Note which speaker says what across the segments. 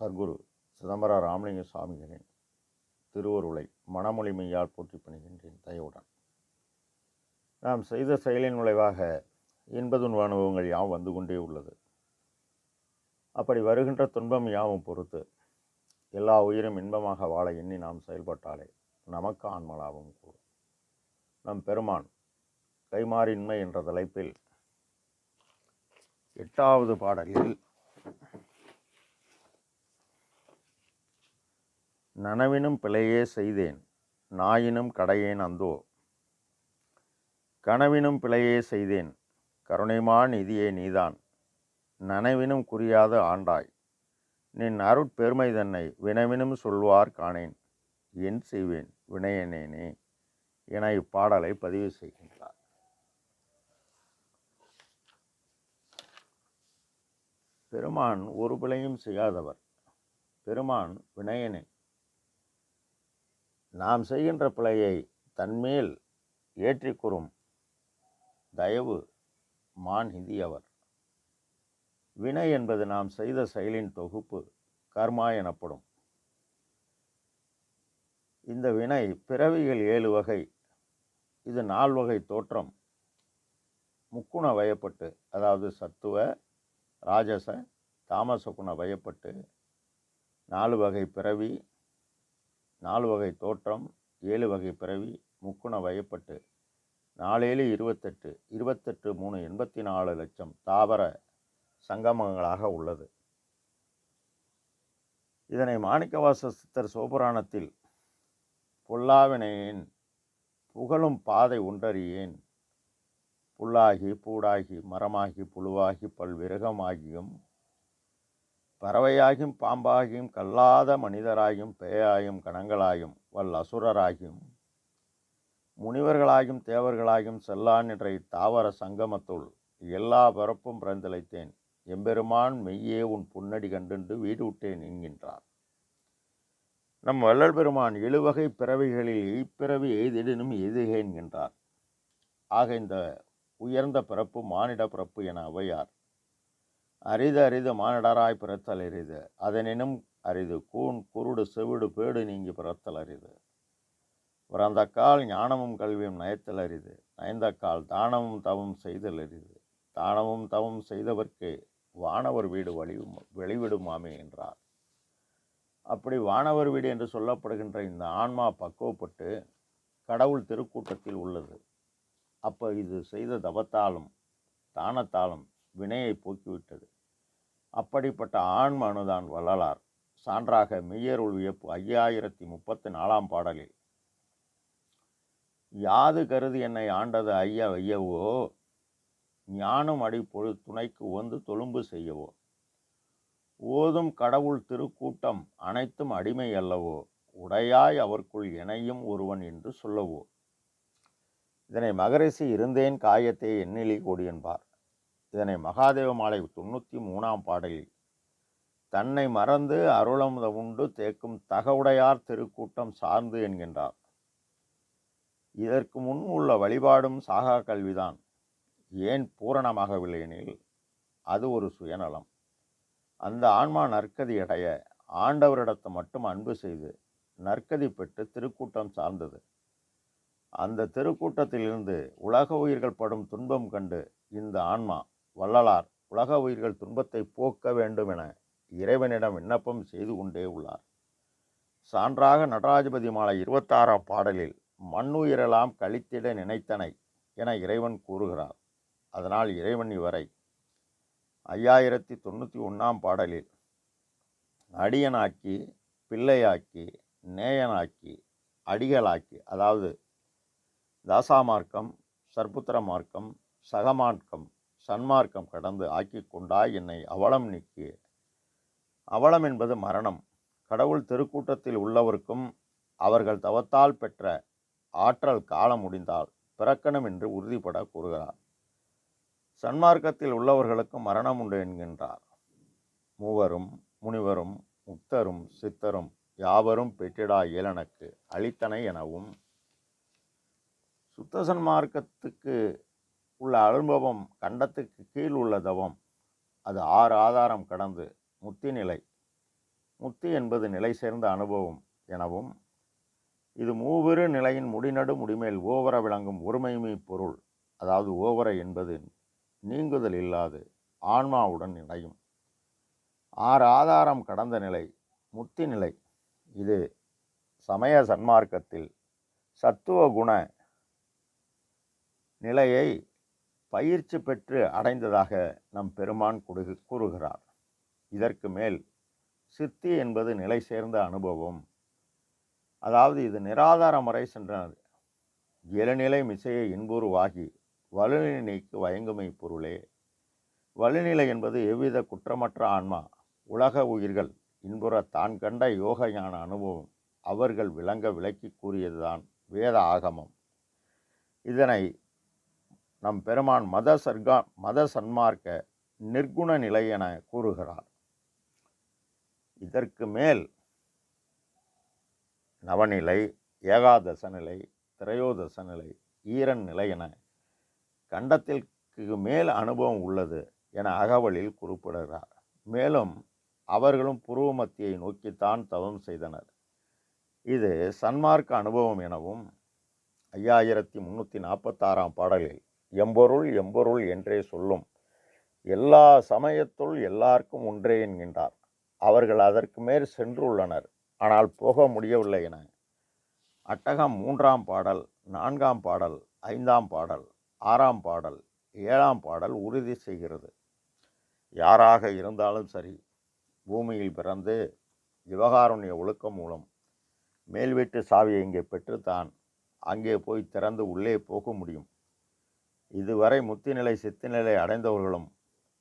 Speaker 1: சர்க்குரு சிதம்பர ராமலிங்க சுவாமிகளின் திருவருளை மனமொழிமையால் போற்றி பணிகின்றேன் தயவுடன். நாம் செய்த செயலின் விளைவாக இன்பதுன்ப அனுபவங்கள் யாவும் வந்து கொண்டே உள்ளது. அப்படி வருகின்ற துன்பம் யாவும் பொறுத்து எல்லா உயிரும் இன்பமாக வாழ எண்ணி நாம் செயல்பட்டாலே நமக்கு ஆன்மலாபம் கூடும். நம் பெருமான் கைமாறின்மை என்ற தலைப்பில் எட்டாவது பாடலில் நனவினும் பிழையே செய்தேன் நாயினும் கடையேன் அந்தோ. கனவினும் பிழையே செய்தேன் கருணைமா நிதியே நீதான். நனவினும் குறியாது ஆண்டாய் நின் அருட்பெருமை தன்னை வினவினும் சொல்வார் காணேன். என் செய்வேன் வினயனேனே என இப்பாடலை பதிவு செய்கின்றார். பெருமான் ஒரு பிழையும் செய்யாதவர் பெருமான் வினயனே நாம் செய்கின்ற பிழையை தன்மேல் ஏற்றி கூறும் தயவு மான் அவர் வினை என்பது நாம் செய்த செயலின் தொகுப்பு கர்மா எனப்படும். இந்த வினை பிறவிகள் ஏழு வகை இது நால்வகை தோற்றம். முக்குண வயப்பட்டு அதாவது சத்துவ ராஜச தாமச குண வயப்பட்டு நாலு வகை பிறவி நாலு வகை தோற்றம் ஏழு வகை பிறவி முக்குண வயப்பட்டு. நாலேழு இருபத்தெட்டு இருபத்தெட்டு மூணு எண்பத்தி நாலு லட்சம் தாவர சங்கமங்களாக உள்ளது. இதனை மாணிக்கவாச சித்தர் சோபுராணத்தில் பொல்லாவினையேன் புகழும் பாதை ஒன்றறியேன். புல்லாகி பூடாகி மரமாகி புழுவாகி பல்விரகமாகியும் பறவையாகியும் பாம்பாகியும் கல்லாத மனிதராயும் பேயாயும் கணங்களாயும் வல் அசுரராகியும் முனிவர்களாகியும் தேவர்களாயும் செல்லான் என்ற இத்தாவர சங்கமத்துள் எல்லா பிறப்பும் பிறந்திழைத்தேன். எம்பெருமான் மெய்யே உன் புன்னடி கண்டுண்டு வீடு விட்டேன் என்கின்றார். நம் வள்ளல் பெருமான் எழுவகை பிறவிகளில் இப்பிறவி எய்திடனும் எய்துக என்கின்றார் ஆக இந்த உயர்ந்த பிறப்பு மானிட பிறப்பு என அவையார். அரிது அரிது மானிடராய் பிறத்தல் அரிது. அதனினும் அரிது. கூன் குருடு செவிடு பேடு நீங்கி பிறத்தல் அரிது. பிறந்தக்கால் ஞானமும் கல்வியும் நயத்தல் அரிது. நயந்தக்கால் தானமும் தவம் செய்தல் அரிது. தானமும் தவம் செய்தவர்க்கு வானவர் வீடு வழிவும் வெளிவிடுமாமே என்றார். அப்படி வானவர் வீடு என்று சொல்லப்படுகின்ற இந்த ஆன்மா பக்குவப்பட்டு கடவுள் திருக்கூட்டத்தில் உள்ளது. அப்போ இது செய்த தவத்தாலும் தானத்தாலும் வினையை போக்கிவிட்டது. அப்படிப்பட்ட ஆன்ம வள்ளலார். சான்றாக மெய்யருள் வியப்பு ஐயாயிரத்தி முப்பத்தி நாலாம் பாடலில். யாது கருதி என்னை ஆண்டது ஐயா ஐயவோ ஞானம் அடிப்பொழு துணைக்கு வந்து தொழும்பு செய்யவோ? ஓதும் கடவுள் திருக்கூட்டம் அனைத்தும் அடிமை அல்லவோ? உடையாய் அவர்க்குள் இணையும் ஒருவன் என்று சொல்லவோ? இதனை மகரிஷி இருந்தேன் காயத்தை எண்ணிலி கோடி என்பார் இதனை மகாதேவ மாலை தொண்ணூற்றி மூணாம் பாடலில் தன்னை மறந்து அருளமுத உண்டு தேக்கும் தகவுடையார் திருக்கூட்டம் சார்ந்து என்கின்றார். இதற்கு முன் உள்ள வழிபாடும் சாகா கல்விதான். ஏன் பூரணமாகவில்லை எனில் அது ஒரு சுயநலம். அந்த ஆன்மா நற்கதி அடைய ஆண்டவரிடத்தை மட்டும் அன்பு செய்து நற்கதி பெற்று திருக்கூட்டம் சார்ந்தது. அந்த திருக்கூட்டத்திலிருந்து உலக உயிர்கள் படும் துன்பம் கண்டு இந்த ஆன்மா வள்ளலார் உலக உயிர்கள் துன்பத்தை போக்க வேண்டும் என இறைவனிடம் விண்ணப்பம் செய்து கொண்டே உள்ளார். சான்றாக நடராஜபதி மாலை இருபத்தாறாம் பாடலில் மண்ணுயிரெல்லாம் கழித்திட நினைத்தனை என இறைவன் கூறுகிறார். அதனால் இறைவன் இவரை ஐயாயிரத்தி தொண்ணூற்றி ஒன்றாம் பாடலில் அடியனாக்கி பிள்ளையாக்கி நேயனாக்கி அடிகளாக்கி அதாவது தாசாமார்க்கம் சர்புத்திர மார்க்கம் சகமார்க்கம் சன்மார்க்கம் கடந்து ஆக்கி கொண்டாய் என்னை அவலம் நீக்கி. அவலம் என்பது மரணம். கடவுள் திருக்கூட்டத்தில் உள்ளவருக்கும் அவர்கள் தவத்தால் பெற்ற ஆற்றல் காலம் முடிந்தால் பிறக்கணும் என்று உறுதிப்பட கூறுகிறார். சன்மார்க்கத்தில் உள்ளவர்களுக்கும் மரணம் உண்டு என்கின்றார். மூவரும் முனிவரும் முக்தரும் சித்தரும் யாவரும் பெற்றிடா இயலனுக்கு அளித்தனை எனவும் சுத்த சன்மார்க்கத்துக்கு உள்ள அனுபவம் கண்டத்துக்கு கீழ் உள்ள தவம் அது ஆறு ஆதாரம் கடந்து முத்தி நிலை. முத்தி என்பது நிலை சேர்ந்த அனுபவம் எனவும் இது மூவிரு நிலையின் முடிநடு முடிமேல் ஓவர விளங்கும் ஒருமைமை பொருள் அதாவது ஓவர என்பது நீங்குதல் இல்லாது ஆன்மாவுடன் இணையும். ஆறு ஆதாரம் கடந்த நிலை முத்தி நிலை. இது சமய சன்மார்க்கத்தில் சத்துவ குண நிலையை பயிற்சி பெற்று அடைந்ததாக நம் பெருமான் கொடுகு கூறுகிறார். இதற்கு மேல் சித்தி என்பது நிலை சேர்ந்த அனுபவம். அதாவது இது நிராதார முறை சென்றது. இளநிலை மிசையை இன்புருவாகி வலுநிலை நீக்கு வயங்குமை பொருளே. வலுநிலை என்பது எவ்வித குற்றமற்ற ஆன்மா உலக உயிர்கள் இன்புற தான் கண்ட யோக ஞான அனுபவம் அவர்கள் விளங்க விளக்கி கூறியதுதான் வேத ஆகமம். இதனை நம் பெருமான் மத சர்க்கா மத சன்மார்க்க நிர்குண நிலை என கூறுகிறார். இதற்கு மேல் நவநிலை ஏகாதச நிலை திரையோதச நிலை ஈரன் நிலை என கண்டத்திற்கு மேல் அனுபவம் உள்ளது என அகவலில் குறிப்பிடுகிறார். மேலும் அவர்களும் புருவ மத்தியை நோக்கித்தான் தவம் செய்தனர். இது சன்மார்க்க அனுபவம் எனவும் ஐயாயிரத்தி முன்னூற்றி நாற்பத்தாறாம் பாடலில் எம்பொருள் எம்பொருள் என்றே சொல்லும். எல்லா சமயத்துள் எல்லாருக்கும் ஒன்றே என்கின்றார். அவர்கள் அதற்கு மேல் சென்றுள்ளனர். ஆனால் போக முடியவில்லை என. அட்டகம் மூன்றாம் பாடல் நான்காம் பாடல் ஐந்தாம் பாடல் ஆறாம் பாடல் ஏழாம் பாடல் உறுதி செய்கிறது. யாராக இருந்தாலும் சரி பூமியில் பிறந்து விவகாரண்ய ஒழுக்கம் மூலம் மேல்வீட்டு சாவியை இங்கே பெற்றுத்தான் அங்கே போய் திறந்து உள்ளே போக முடியும். இதுவரை முத்திநிலை சித்திநிலை அடைந்தவர்களும்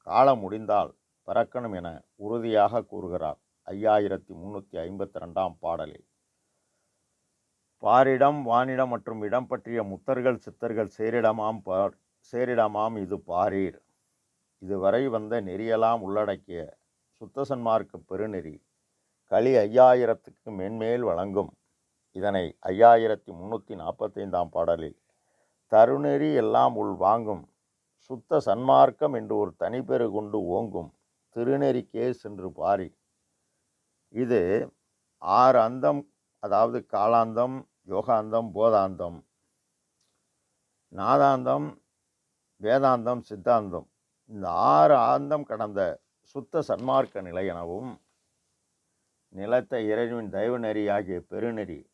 Speaker 1: காலம் முடிந்தால் பிறக்கணும் என உறுதியாக கூறுகிறார் ஐயாயிரத்தி முன்னூற்றி ஐம்பத்தி ரெண்டாம் பாடலில் பாரிடம் வானிடம் மற்றும் இடம் பற்றிய முத்தர்கள் சித்தர்கள் சேரிடமாம் பார் சேரிடமாம் இது பாரீர். இதுவரை வந்த நெறியெல்லாம் உள்ளடக்கிய சுத்தசன்மார்க்கு பெருநெறி களி ஐயாயிரத்துக்கு மென்மேல் வழங்கும். இதனை ஐயாயிரத்தி முன்னூற்றி நாற்பத்தைந்தாம் பாடலில் தருநெறி எல்லாம் உள் வாங்கும். சுத்த சன்மார்க்கம் என்று ஒரு தனிப்பெரு கொண்டு ஓங்கும். திருநெறிக்கே சென்று பாரி. இது ஆறு அந்தம் அதாவது காலாந்தம் யோகாந்தம் போதாந்தம். நாதாந்தம் வேதாந்தம் சித்தாந்தம். இந்த ஆறு ஆந்தம் கடந்த சுத்த சன்மார்க்க நிலை எனவும் நிலத்த இறைவின் தெய்வ பெருநெறி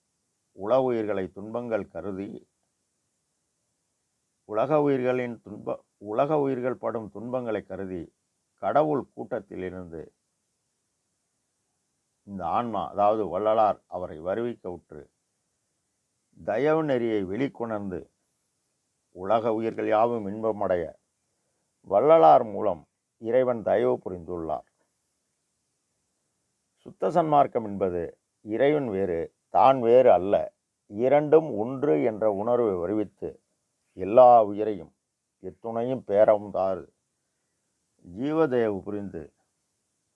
Speaker 1: உளவுயிர்களை உயிர்களை துன்பங்கள் கருதி உலக உயிர்களின் துன்ப உலக உயிர்கள் படும் துன்பங்களை கருதி கடவுள் கூட்டத்திலிருந்து இந்த ஆன்மா அதாவது வள்ளலார் அவரை வருவிக்க உற்று தயவு நெறியை வெளிக்கொணர்ந்து உலக உயிர்கள் யாவும் இன்பமடைய வள்ளலார் மூலம் இறைவன் தயவு புரிந்துள்ளார். சுத்த சன்மார்க்கம் என்பது இறைவன் வேறு தான் வேறு அல்ல இரண்டும் ஒன்று என்ற உணர்வை வருவித்து எல்லா உயிரையும் எத்துணையும் பேரவும் தாறு. ஜீவதயவு புரிந்து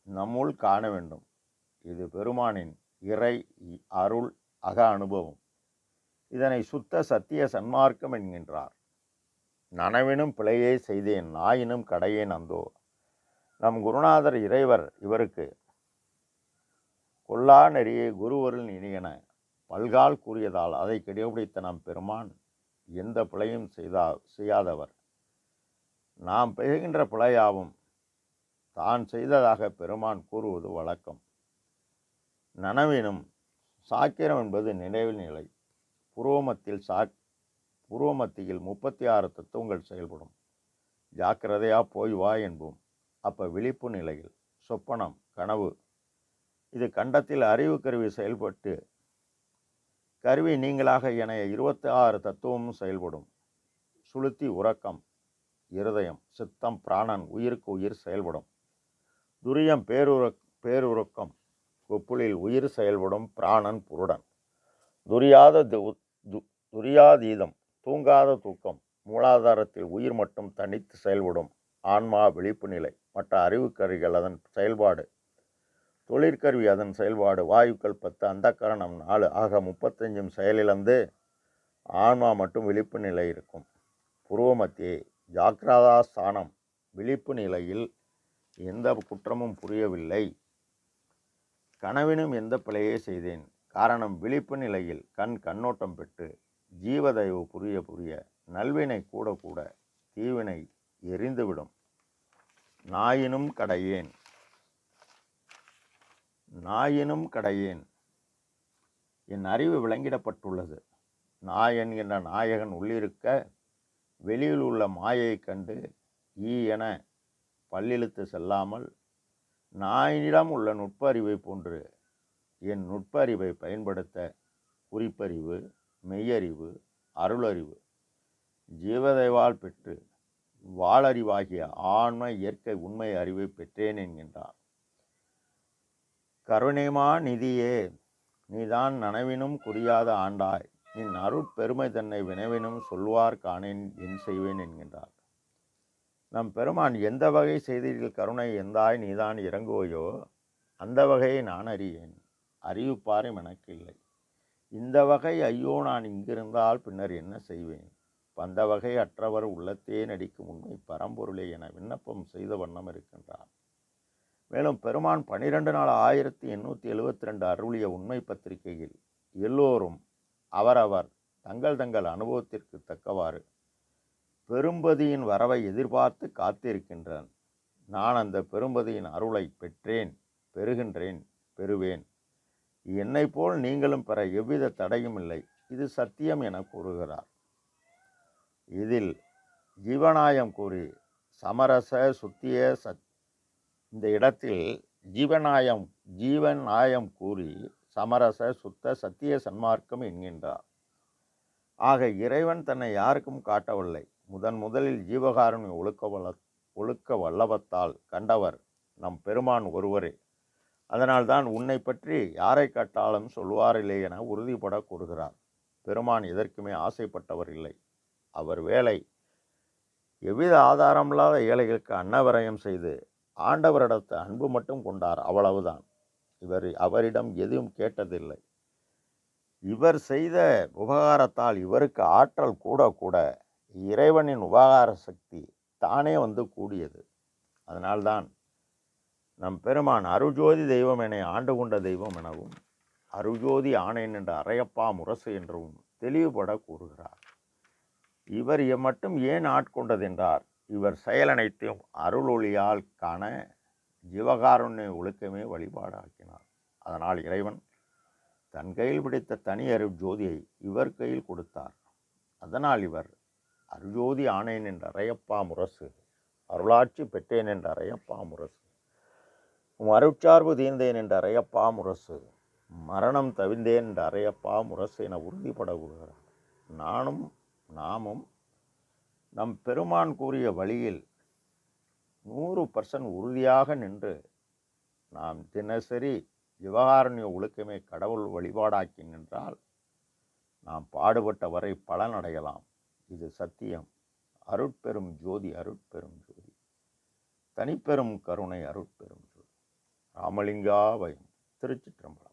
Speaker 1: நம்முள் காண வேண்டும். இது பெருமானின் இறை அருள் அக அனுபவம். இதனை சுத்த சத்திய சன்மார்க்கம் என்கின்றார். நனவினும் பிழையை செய்தேன் நாயினும் கடையேன் அந்தோ. நம் குருநாதர் இறைவர் இவருக்கு கொல்லா நெறியை குருவருள் இனியன பல்கால் கூறியதால் அதை கடைபிடித்த நம் பெருமான் எந்த பிழையும் செய்தா செய்யாதவர். நாம் பெய்கின்ற பிழையாவும் தான் செய்ததாக பெருமான் கூறுவது வழக்கம். நனவினும் சாக்கிரம் என்பது நினைவில் நிலை. புரோமத்தில் சா புரோமத்தியில் முப்பத்தி ஆறு தத்துவங்கள் செயல்படும். ஜாக்கிரதையாக போய் வா என்போம். அப்போ விழிப்பு நிலையில் சொப்பனம் கனவு. இது கண்டத்தில் அறிவு கருவி செயல்பட்டு கருவி நீங்களாக இணைய இருபத்தி ஆறு தத்துவமும் செயல்படும். சுளுத்தி உறக்கம் இருதயம் சித்தம் பிராணன் உயிருக்கு உயிர் செயல்படும். துரியம் பேருற பேருறக்கம் கொப்புளில் உயிர் செயல்படும் பிராணன் புருடன். துரியாத து- துரியாதீதம் தூங்காத தூக்கம் மூலாதாரத்தில் உயிர் மட்டும் தனித்து செயல்படும் ஆன்மா விழிப்பு நிலை மற்ற அறிவுக்கருவிகள் அதன் செயல்பாடு தொழிற்கருவி அதன் செயல்பாடு. வாயுக்கள் பத்து அந்தக்கரணம் நாலு. ஆக முப்பத்தஞ்சும் செயலிழந்து ஆன்மா மட்டும் விழிப்பு நிலை இருக்கும். புருவமத்தியே ஜாக்கிரதா ஸ்தானம். விழிப்பு நிலையில் எந்த குற்றமும் புரியவில்லை. கனவினும் எந்த பிழையே செய்தேன். காரணம் விழிப்பு நிலையில் கண் கண்ணோட்டம் பெற்று ஜீவதயவு புரிய புரிய நல்வினை கூட கூட தீவினை எரிந்துவிடும். நாயினும் கடையேன். நாயினும் கடையேன். என் அறிவு விளங்கிடப்பட்டுள்ளது. நாய் என்கின்ற நாயகன் உள்ளிருக்க வெளியில் உள்ள மாயை கண்டு ஈ என பல்லிழுத்து செல்லாமல் நாயினிடம் உள்ள நுட்ப அறிவை போன்று என் நுட்ப அறிவை பயன்படுத்த குறிப்பறிவு மெய்யறிவு அருளறிவு ஜீவதைவால் பெற்று வாளறிவாகிய ஆன்ம இயற்கை உண்மை அறிவை பெற்றேன் என்கின்றார் கருணைமா நிதியே நீதான் நனவினும் குறியாத ஆண்டாய். நின் அருட்பெருமை தன்னை வினவினும் சொல்வார் காணேன் என் செய்வேன் என்கின்றார். நம் பெருமான் எந்த வகை செய்தியில் கருணை எந்தாய் நீதான் இறங்குவையோ அந்த வகையை நான் அறியேன். அறிவிப்பாரும் எனக்கு இல்லை இந்த வகை ஐயோ நான் இங்கிருந்தால் பின்னர் என்ன செய்வேன்? அந்த வகை அற்றவர் உள்ளத்தே நடிக்கும் உண்மை பரம்பொருளே என விண்ணப்பம் செய்த வண்ணம் இருக்கின்றார். மேலும் பெருமான் பனிரெண்டு நாள் ஆயிரத்தி எண்ணூற்றி எழுபத்தி ரெண்டு அருளிய உண்மை பத்திரிகையில் எல்லோரும் அவரவர் தங்கள் தங்கள் அனுபவத்திற்கு தக்கவாறு பெரும்பதியின் வரவை எதிர்பார்த்து காத்திருக்கின்றான் நான் அந்த பெரும்பதியின் அருளை பெற்றேன் பெறுகின்றேன் பெறுவேன். என்னை போல் நீங்களும் பெற எவ்வித தடையும் இல்லை. இது சத்தியம் என கூறுகிறார். இதில் ஜீவனாயம் கூறி சமரச சுத்திய சத் இந்த இடத்தில் ஜீவநாயம் ஜீவன் நாயம் கூறி சமரச சுத்த சத்திய சன்மார்க்கம் என்கின்றார். ஆக இறைவன் தன்னை யாருக்கும் காட்டவில்லை. முதன் முதலில் ஜீவகாரணி ஒழுக்க வல்ல ஒழுக்க வல்லவத்தால் கண்டவர் நம் பெருமான் ஒருவரே. அதனால்தான் உன்னை பற்றி யாரை கட்டாலும் சொல்வாரில்லை என உறுதிபட கூறுகிறார். பெருமான் எதற்குமே ஆசைப்பட்டவர் இல்லை. அவர் வேலை எவ்வித ஆதாரமில்லாத ஏழைகளுக்கு அன்னவரயம் செய்து ஆண்டவரிடத்து அன்பு மட்டும் கொண்டார் அவ்வளவுதான். இவர் அவரிடம் எதுவும் கேட்டதில்லை. இவர் செய்த உபகாரத்தால் இவருக்கு ஆற்றல் கூட கூட இறைவனின் உபகார சக்தி தானே வந்து கூடியது. அதனால்தான் நம் பெருமான் அருஜோதி தெய்வம் என ஆண்டு கொண்ட தெய்வம் எனவும் அருஜோதி ஆணையன் என்ற அரையப்பா முரசு என்றும் தெளிவுபட கூறுகிறார். இவர் மட்டும் ஏன் ஆட்கொண்டதென்றார் இவர் செயலனைத்தையும் அருளொளியால் காண ஜீவகாருண்ய ஒழுக்கமே வழிபாடாக்கினார். அதனால் இறைவன் தன் கையில் பிடித்த தனி அருள் ஜோதியை இவர் கையில் கொடுத்தார். அதனால் இவர் அருஜோதி ஆணையன் என்ற அரையப்பா முரசு அருளாட்சி பெற்றேன் என்ற அரையப்பா முரசு மருட்சார்பு தீர்ந்தேன் என்ற அரையப்பா முரசு மரணம் தவிர்ந்தேன் என்ற அரையப்பா முரசு என உறுதிப்பட கூறுகிறார் நானும் நாமும் நம் பெருமான் கூறிய வழியில் நூறு பர்சன்ட் உறுதியாக நின்று நாம் தினசரி விவகாரணிய ஒழுக்கமே கடவுள் வழிபாடாக்கி நின்றால் நாம் பாடுபட்ட வரை பலனடையலாம் இது சத்தியம். அருட்பெரும் ஜோதி அருட்பெரும் ஜோதி. தனிப்பெரும் கருணை அருட்பெரும் ஜோதி. ராமலிங்கா பயம் திருச்சிற்றம்பலம்.